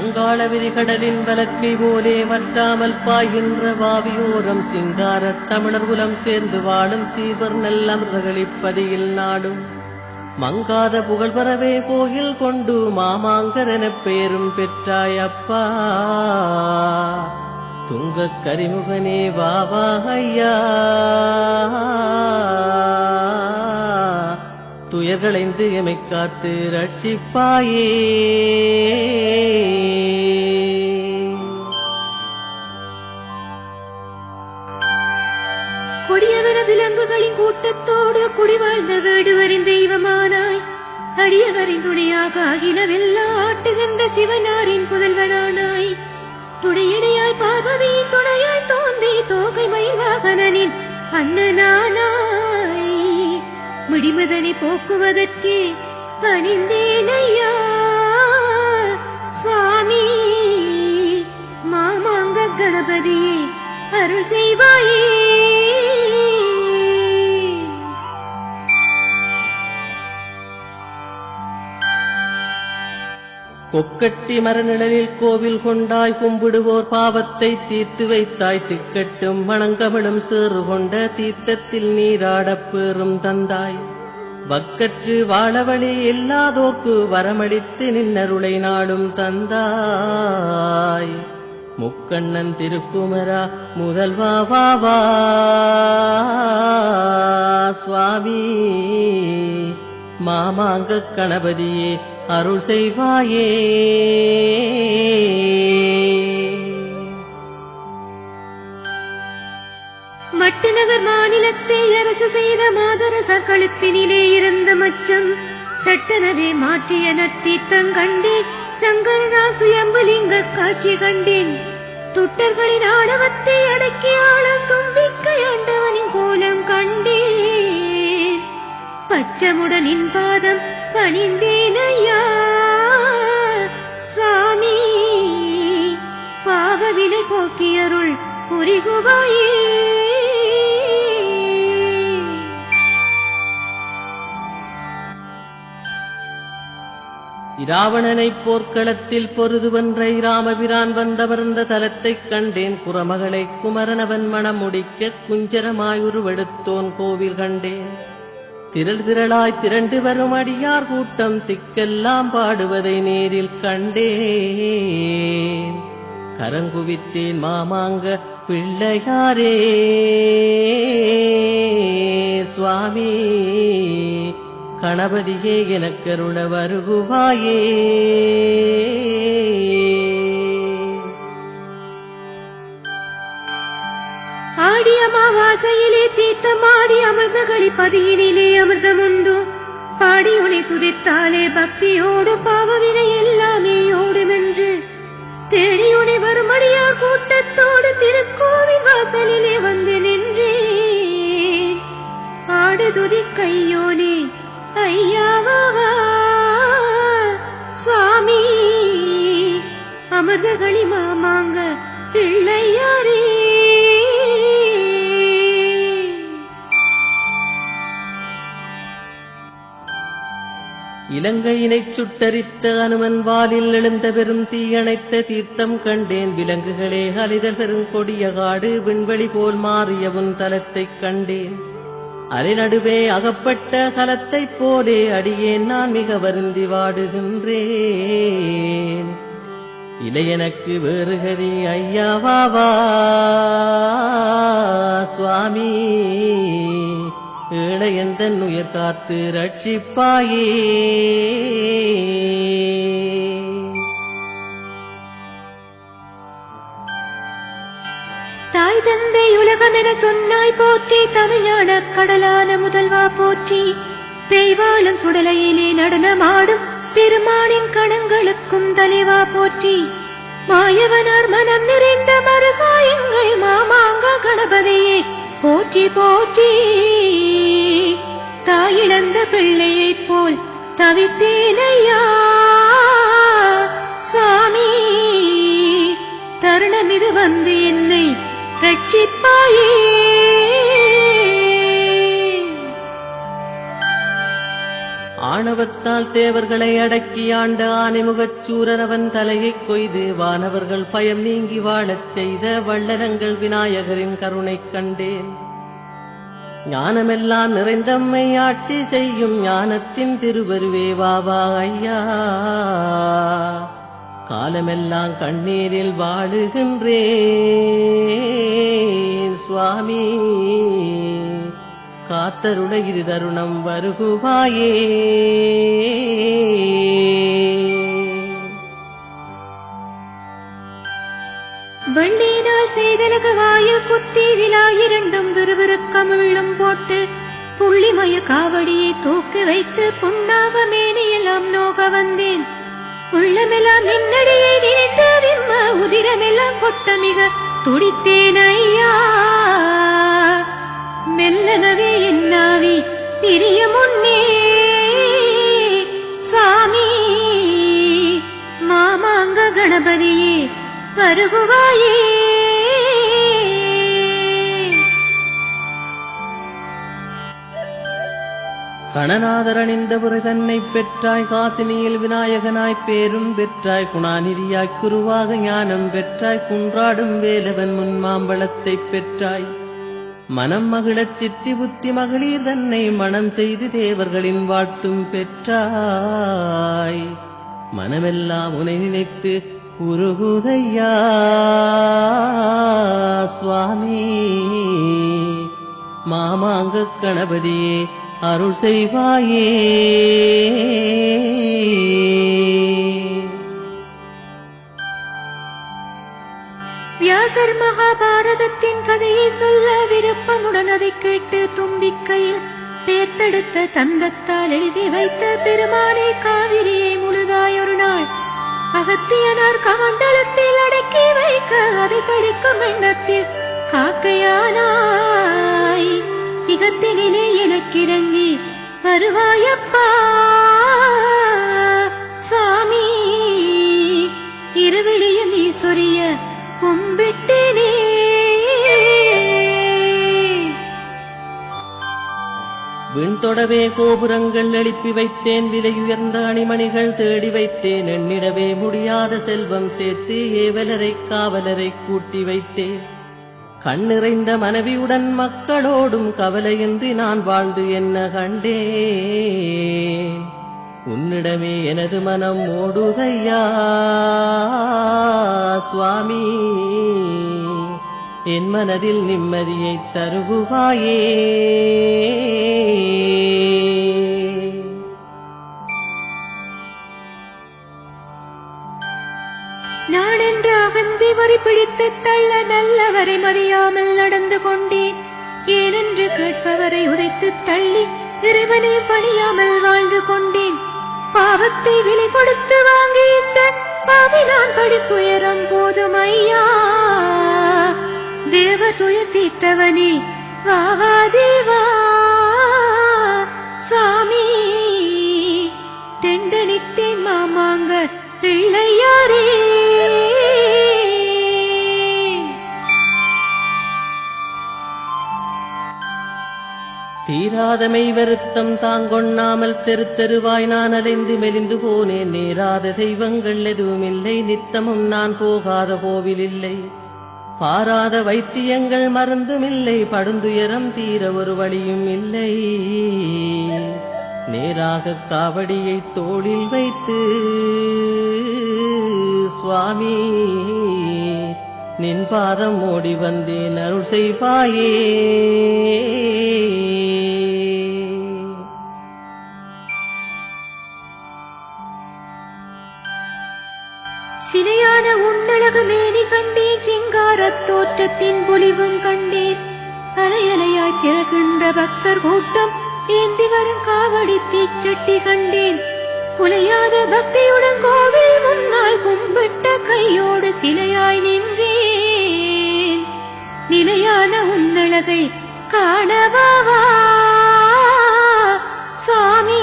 வங்காள விரிகடலின் வலக்கை போலே வற்றாமல் பாய்கின்ற வாவியோரம் சிங்கார தமிழர் குலம் சேர்ந்து வாழும் சீவர் நல்லமிர்தகளிப்பதியில் நாடும். மங்காத புகழ் பரவே கோயில் கொண்டு மாமாங்கரெனப் பெயரும் பெற்றாயப்பா துங்கக் கரிமுகனே வாவா ஐயா. துயர்களைந்து எமை காத்து ரட்சிப்பாயே. கொடியவன விலங்குகளின் கூட்டத்தோடு குடிவாழ்ந்த வேடுவரின் தெய்வமானாய். அடியவரின் துணையாக அகிலவெல்லாம் ஆட்டுகின்ற சிவனாரின் புதல்வனானாய். துணையடையாய் பார்வதியின் துணையாய் தோன்றி தோகை மயில்வாகனின் அண்ணனானாய். முடிமதனை போக்குவதற்கு பணிந்தேனையா? சுவாமி மாமாங்க கணபதியே அருள் செய்வாயே கொக்கட்டி மரநிழலில் கோவில் கொண்டாய் கும்பிடுவோர் பாவத்தை தீர்த்து வைத்தாய் திக்கட்டும் மணங்கமழும் சேறு கொண்ட தீர்த்தத்தில் நீராடப் பேறும் தந்தாய். வக்கற்று வாழவழி இல்லாதோர்க்கு வரமளித்து நின்னருளை நாடும் தந்தாய். முக்கண்ணன் திருக்குமரா முதல்வா வா வா சுவாமி. மாமாங்க கணபதியே அருள் செய்வாயே. மட்டுநகர் மாநிலத்தை அரசு செய்த மாதர கழுத்தினிலே இருந்த மச்சம் சட்டனவே மாற்றிய நத்தி தங்கண்டேன் சங்கரா சுயம்புலிங்க காட்சி கண்டேன். துட்டர்களின் ஆணவத்தை அடக்கி ஆள தும்பிக்கை ஆண்டவனின் கோலம் கண்டேன். பச்சமுடனின் பாதம் பணிந்தேனையா போக்கியருள் இராவணனைப் போர்க்களத்தில் பொருதுவன்றை ராமபிரான் வந்தவர்ந்த தலத்தைக் கண்டேன். குரமகளை குமரனவன் மணம் முடிக்க குஞ்சரமாயுருவெடுத்தோன் கோவில் கண்டேன். திரள் திரளாய் திரண்டு வரும் அடியார் கூட்டம் திக்கெல்லாம் பாடுவதை நேரில் கண்டேன். கரங்குவித்தேன் மாமாங்க பிள்ளையாரே சுவாமி கணபதியே எனக்கருண வருகுவாயே. ஆடி அமாவாசையிலே தீர்த்தமாடி அமிர்தகளி பதியினிலே அமிர்தமுண்டு. பாடி ஒளி துதித்தாலே பக்தியோடு பாவவினை எல்லாமே ஓடுமென்று. தேடி உனை வருமடியார் கூட்டத்தோடு திருக்கோவில் வாசலிலே வந்து நின்றேன். ஆடுதுதி கையோனே ஐயாவா சுவாமி. அமிர்தகளி மாமாங்க பிள்ளையா இலங்கையினைச் சுட்டரித்த அனுமன் வாலில் எழுந்த பெரும் தீயணைத்த தீர்த்தம் கண்டேன். விலங்குகளே அலிதல் பெரும் கொடிய காடு விண்வெளி போல் மாறிய உன் தலத்தைக் கண்டேன். அலைநடுவே அகப்பட்ட கலத்தைப் போலே அடியேன். நான் மிக வருந்தி வாடுகின்றேன். இலை எனக்கு வேறு கதி ஐயாவாவா சுவாமி. ஏழையந்தன் உயர் காத்து ரட்சிப்பாயே. தாய் தந்தை உலகம் என சொன்னாய் போற்றி தமிழ்நாட கடலான முதல்வா போற்றி. பெய்வாளும் சுடலையிலே நடனமாடும் பெருமானின் கணங்களுக்கும் தலைவா போற்றி. மாயவனார் மனம் நிறைந்த மருகாயங்கள் மாமாங்க கணபதியே போற்றி போற்றி. தாயிழந்த பிள்ளையைப் போல் தவித்தேனையா? சுவாமி தருணம் இது வந்து என்னை ரட்சிப்பாயே. ஆணவத்தால் தேவர்களை அடக்கி ஆண்ட ஆனைமுகச் சூரனவன் தலையைக் கொய்து வானவர்கள் பயம் நீங்கி வாழச் செய்த வள்ளலங்கள் விநாயகரின் கருணைக் கண்டேன். ஞானமெல்லாம் நிறைந்தம்மை ஆட்சி செய்யும் ஞானத்தின் திருவருவே வாவா ஐயா. காலமெல்லாம் கண்ணீரில் வாழுகின்றேன் சுவாமி. காத்தருள இரு தருணம் வருகுவாயே. வெள்ளி செய்தலகு வாயில் குத்தி விழா இரண்டும் விறுவிறுக்கமுள்ளும் போட்டு புள்ளிமய காவடியை தூக்கி வைத்து புண்ணாக மேனியெல்லாம் நோக வந்தேன். உள்ளமெல்லாம் நின்னடியை நினைத்து விம்ம உதிரமெல்லாம் கொட்ட மிக துடித்தேன் ஐயா. மெல்லனவே என்னாவி பிரிய முன்னே. சுவாமி மாமாங்க கணபதியே வருகுவாயே. கணநாதரணிந்த தன்னை பெற்றாய் காசினியில் விநாயகனாய் பேரும் பெற்றாய் குணாநிதியாய் குருவாக ஞானம் பெற்றாய் குன்றாடும் வேலவன் முன் மாம்பழத்தைப் பெற்றாய். மனம் மகிழச் சித்தி புத்தி மகளிர் தன்னை மனம் செய்து தேவர்களின் வாழ்த்தும் பெற்றாய். மனமெல்லாம் உனை நினைத்து குருகுதையா சுவாமி. மாமாங்க கணபதியே அருள் செய்வாயே. வியாசர் மகாபாரதத்தின் கதையை சொல்ல விருப்பமுடன் அதை கேட்டு தும்பிக்கையில் தேர்த்தெடுத்த தந்தத்தால் எழுதி வைத்த பெருமானை காவிரியை முழுதாய் ஒரு நாள் அகத்தியனார் கமண்டலத்தில் அடக்கி வைக்க அதை தடுக்கும் எண்ணத்தில் காக்கையானாய். இகத்தினிலே எனக்கிறங்கி வருவாயப்பா சுவாமி இருவிழியும் ஈஸ்வரிய கும்பிட்டினே. விண்தொடவே கோபுரங்கள் எழுப்பி வைத்தேன் விலையுயர்ந்த அணிமணிகள் தேடி வைத்தேன் எண்ணிடவே முடியாத செல்வம் சேர்த்து ஏவலரை காவலரை கூட்டி வைத்தேன். கண்ணிறைந்த மனைவியுடன் மக்களோடும் கவலையின்றி நான் வாழ்ந்து என்ன கண்டே உன்னிடமே எனது மனம் ஓடுகையா சுவாமி? என் மனதில் நிம்மதியை தருகுவாயே. நான் என்று அகந்தி வரி பிடித்து தள்ள நல்லவரை மறி நடந்து கொண்டேன் ஏனென்று கேட்பவரை உதைத்து தள்ளி இறைவனை பணியாமல் வாழ்ந்து கொண்டேன். பாவத்தை விலை கொடுத்து வாங்கி இந்த பாவி நான் படித்துயரம் போதும் ஐயா. தேவ துய தீர்த்தவனே வாவா தேவா. சுவாமி தெண்டனித்தேன் மாமாங்க பிள்ளையாரே தீராதமை வருத்தம் தாங்கொண்ணாமல் தெரு தெருவாய் நான் அலைந்து மெலிந்து போனேன். நேராத தெய்வங்கள் எதுவுமில்லை. நித்தமும் நான் போகாத கோவில் இல்லை. பாராத வைத்தியங்கள் மருந்துமில்லை படுந்துயரம் தீர ஒரு வழியும் இல்லை. நேராக காவடியை தோளில் வைத்து சுவாமி நின் பாதம் ஓடி வந்தேன். அருள் செய்வாயே. சிலையான உன்னழகு மேனி கண்டேன் சிங்காரத் தோற்றத்தின் பொலிவும் கண்டேன். அலையலையாய் திரகின்ற பக்தர் கூட்டம் ஏந்தி வரும் காவடி தீச்சட்டி கண்டேன். குலையாத பக்தியுடன் கோவில் முன்னால் கும்பிட்ட கையோடு சிலையாய் நின்றேன். நிலையான உன்னழகை காணவாவா சுவாமி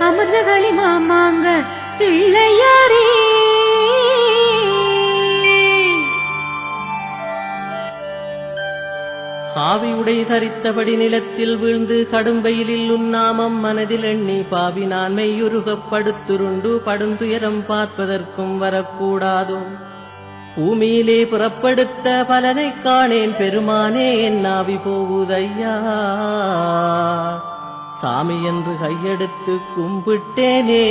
அமிர்தகலி மாமாங்க பிள்ளையாரே. காவியுடை தரித்தபடி நிலத்தில் வீழ்ந்து கடும்பயிலில் உன்னாமம் மனதில் எண்ணி பாவி நான் மெய்யுருகப் படுத்துருண்டு படுந்துயரம் பார்ப்பதற்கும் வரக்கூடாதோ. பூமியிலே புறப்படுத்த பலனைக் காணேன் பெருமானே என் நாவி போகுதையா சாமி என்று கையெடுத்து கும்பிட்டேனே.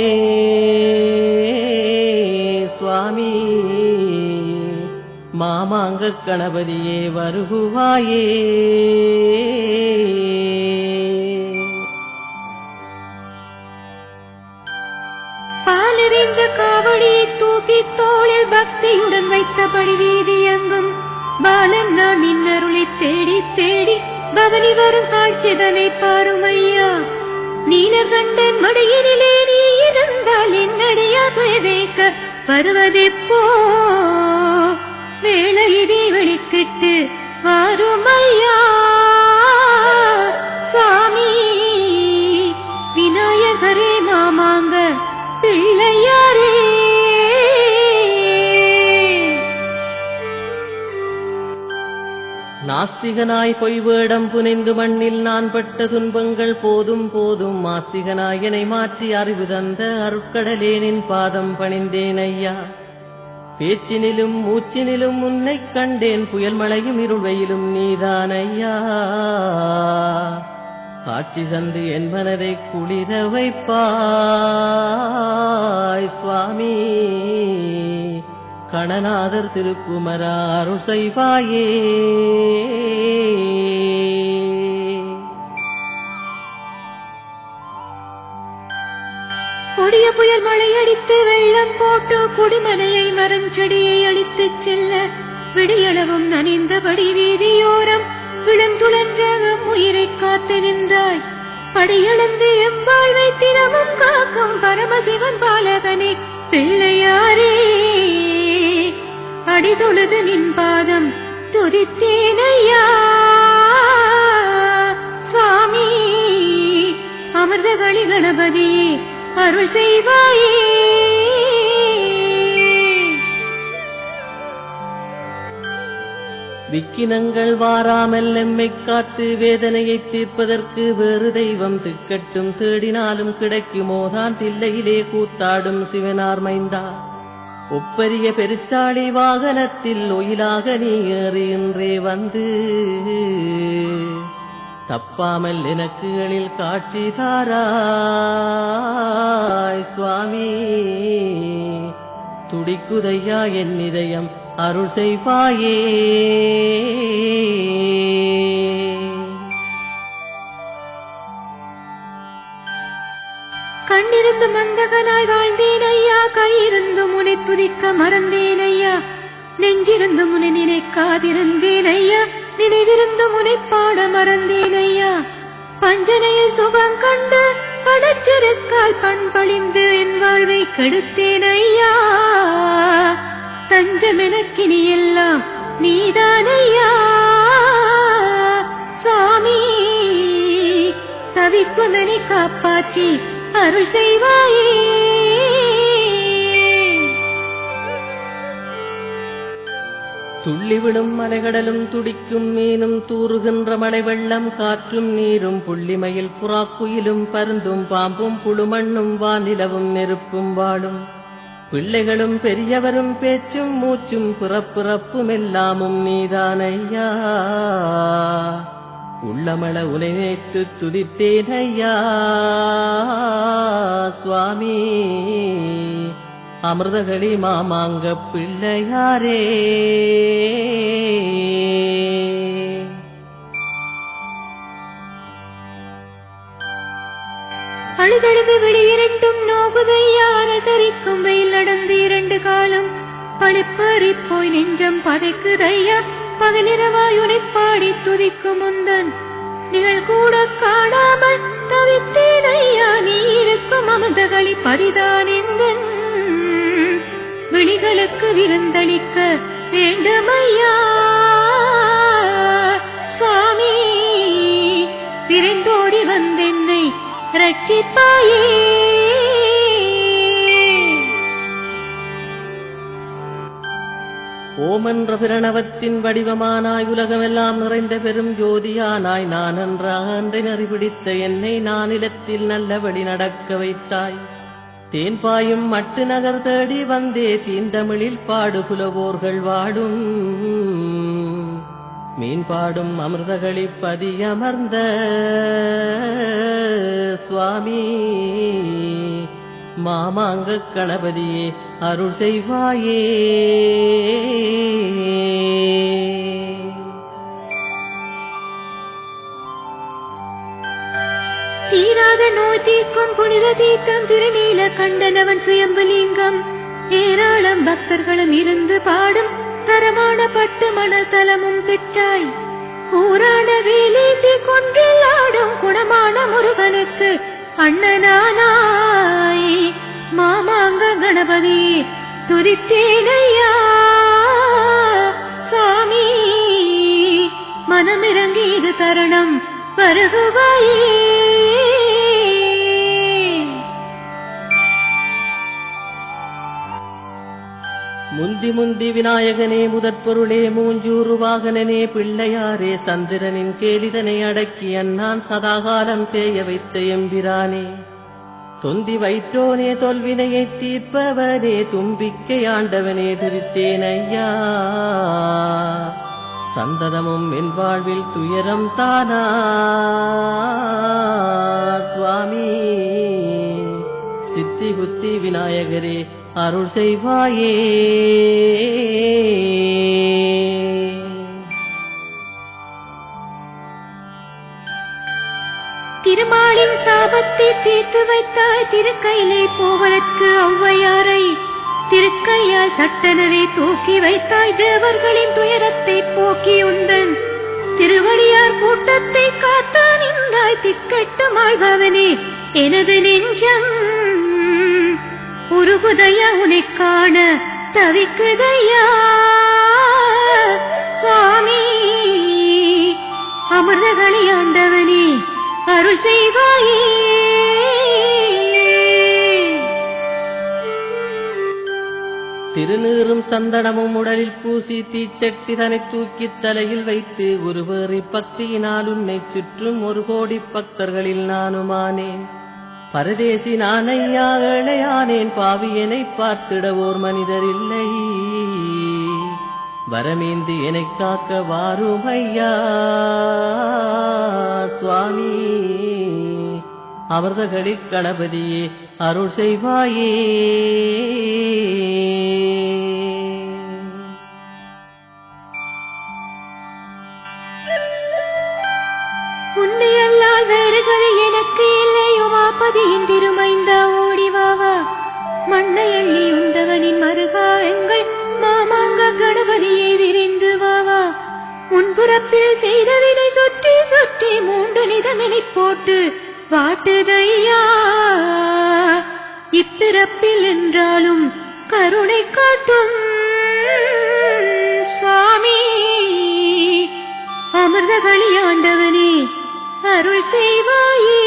சுவாமி மாமாங்க கணபதியே வருகுவாயே. பாலறிந்த காவடியை தூக்கி தோளில் பக்தியுடன் வைத்தபடி வீதி எங்கும் பாலன் நான் இன்னருளை தேடி தேடி பவனி வரும் காட்சிதனை பாரும் பாருமையா நீலகண்டன் மடியினிலே நீ இருந்தால் என்னடியா துயதேக்க வருவதெப்போ? வேளையிலே வெளிக்கிட்டு வாருமையா. சாமி நாஸ்திகனாய் பொய் வேடம் புனைந்து மண்ணில் நான் பட்ட துன்பங்கள் போதும் போதும். மாஸ்திகனாய் என்னை மாற்றி அறிவு தந்த அருட்கடலேனின் பாதம் பணிந்தேன் ஐயா. பேச்சினிலும் மூச்சினிலும் உன்னை கண்டேன். புயல் மழையும் இருள் வெயிலும் நீதான் ஐயா. காட்சி தந்து என் மனதை குளிர வைப்பாய் சுவாமி. கணநாதர் திருக்குமரா அருள் செய்வாயே கொடிய புயல் மழையடித்து வெள்ளம் போட்டு குடிமனையை மரஞ்செடியை அழித்து செல்ல விடியளவும் நனைந்தபடி வீதியோரம் விழுந்துழன்ற உயிரை காத்து நின்றாய். படியளந்து எம்பாழ்வை தினமும் காக்கும் பரமசிவன் பாலகனே பிள்ளையாரே. அடிதொழுது நின் பாதம் துதித்தேனையா? சுவாமி அமிர்தகளி கணபதியே அருள் செய்வாயே. விக்கினங்கள் வாராமல் எம்மை காத்து வேதனையை தீர்ப்பதற்கு வேறு தெய்வம் திக்கட்டும் தேடினாலும் கிடைக்குமோதான் தில்லையிலே கூத்தாடும் சிவனார் மைந்தா. ஒப்பரிய பெருச்சாளி வாகனத்தில் ஒயிலாக நீ ஏறி இன்றே வந்து. தப்பாமல் எனக்குகளில் காட்சி தாராய் சுவாமி. துடிக்குதையா என் இதயம் அருள் செய்வாயே. கண்ணிருந்து மந்தகனாய் வாழ்ந்தே கையிருந்து முனை துதிக்க மறந்தேன் ஐயா நெஞ்சிருந்து முனை நினைக்காதிருந்தேன் ஐயா நினைவிருந்து முனை பாட மறந்தேன் ஐயா பஞ்சனையில் சுகம் கண்டு படச்சிருக்கால் பண்பழிந்து என் வாழ்வை கெடுத்தேன் ஐயா தஞ்சமெனக்கினி எல்லாம் நீதான் ஐயா சுவாமி தவிக்கும் காப்பாற்றி அருள் செய்வாயே. துள்ளி விழும் மலைகடலும் துடிக்கும் மீனும் தூறுகின்ற மழை வெள்ளம் காற்றும் நீரும் புள்ளிமையில் புறாக்குயிலும் பருந்தும் பாம்பும் புழுமண்ணும் வானிலவும் நெருப்பும் வாழும். பிள்ளைகளும் பெரியவரும் பேச்சும் மூச்சும் புறப்புறப்பும் எல்லாமும் நீதானையா. உள்ளமள உனைவேற்று துதித்தேன் அமிர்தகளி மாமாங்க பிள்ளையாரே. அழுதழுது வெளியிரண்டும் நோகுதையா அலதரிக்கும் வெயில் நடந்து இரண்டு காலம் பழிப்பறி போய் நின்றம் பதைக்குதையா பகலிரவாய் உனைப் பாடி துதிக்கும் முந்தன். நிகழ் கூட காணாமல் தவித்தேனையா நீ இருக்கும் அமிர்தகளி பரிதான் எங்கன் விழிகளுக்கு விருந்தளிக்க வேண்டுமையா? சுவாமி திரைந்தோடி வந்தென்னை ரட்சிப்பாயே ஓமென்ற பிரணவத்தின் வடிவமானாய் உலகமெல்லாம் நிறைந்த பெரும் ஜோதியானாய் நான் என்றாக அன்றை நறிபிடித்த என்னை நானிலத்தில் நல்லபடி நடக்க வைத்தாய். தேன் பாயும் மட்டு நகர் தேடி வந்தே தீந்தமிழில் பாடு புலவோர்கள் வாடும். மீன் பாடும் அமிர்தகளி பதியமர்ந்த சுவாமி மாமாங்க கணபதியே அருள் செய்வாயே. தீராத நோய் தீர்க்கும் புனித தீர்த்தம் திருநீல கண்டனவன் சுயம்புலிங்கம் ஏராளம் பக்தர்களும் இருந்து பாடும் தரமான பட்டு மணத்தலமும் பெற்றாய். ஊரான வேலீட்டி கொன்றில் ஆடும் குணமான முருகனுக்கு அண்ணனானாய். மாமாங்க கணபதி துதித்தேனையா சுவாமி மனமிறங்கி இது தருணம் வருகுவாயே. முந்தி முந்தி விநாயகனே முதற்பொருளே மூஞ்சூறு வாகனனே பிள்ளையாரே சந்திரனின் கேலிதனை அடக்கி அண்ணான் சதாகாலம் தேய வைத்த எம்பிரானே. தொந்தி வைத்தோனே தொல்வினையை தீர்ப்பவனே தும்பிக்கை ஆண்டவனே திருத்தேன் ஐயா. சந்ததமும் என் வாழ்வில் துயரம் தானா? சுவாமி சித்தி குத்தி விநாயகரே அருள் செய்வாயே. திருமாலின் சாபத்தை தீர்த்து வைத்தாய் திருக்கையிலே போவதற்கு ஔவையாரை திருக்கையால் சட்டனரை தூக்கி வைத்தாய் தேவர்களின் துயரத்தை போக்கி உந்தன் திருவடியார் கூட்டத்தை காத்தான் நின்றாய் திக்கட்டு மாழ்பவனே எனது நெஞ்சம் உருகுதைய உனைக்காண தவிக்குதையா? சுவாமி அமிர்தகளி ஆண்டவனே அருள் செய்வாயே. திருநீறும் சந்தனமும் உடலில் பூசி தீச்சட்டி தனை தூக்கி தலையில் வைத்து ஒருவேறி பக்தியினால் உன்னை சுற்றும் ஒரு கோடி பக்தர்களில் நானுமானேன். பரதேசி நானையா ஏழையானேன் பாவியனை பார்த்திட ஓர் மனிதர் இல்லை. வரமேந்தி எனை காக்க வாரும் ஐயா சுவாமி. அமிர்தகளிற் கணபதியே அருள் செய்வாயே. ஆதியின் திருமைந்த ஓடிவாவா மண்ணை எள்ளி உண்டவனின் மருகா எங்கள் மாமாங்க கணபதியை விரிந்து வாவா முன்புறத்தில் செய்தவினை சுற்றி சுற்றி மூன்று நிதமினை போட்டு வாட்டுதையா. இப்பிறப்பில் என்றாலும் கருணை காட்டும் சுவாமி. அமிர்தகளி ஆண்டவனே அருள் செய்வாயே.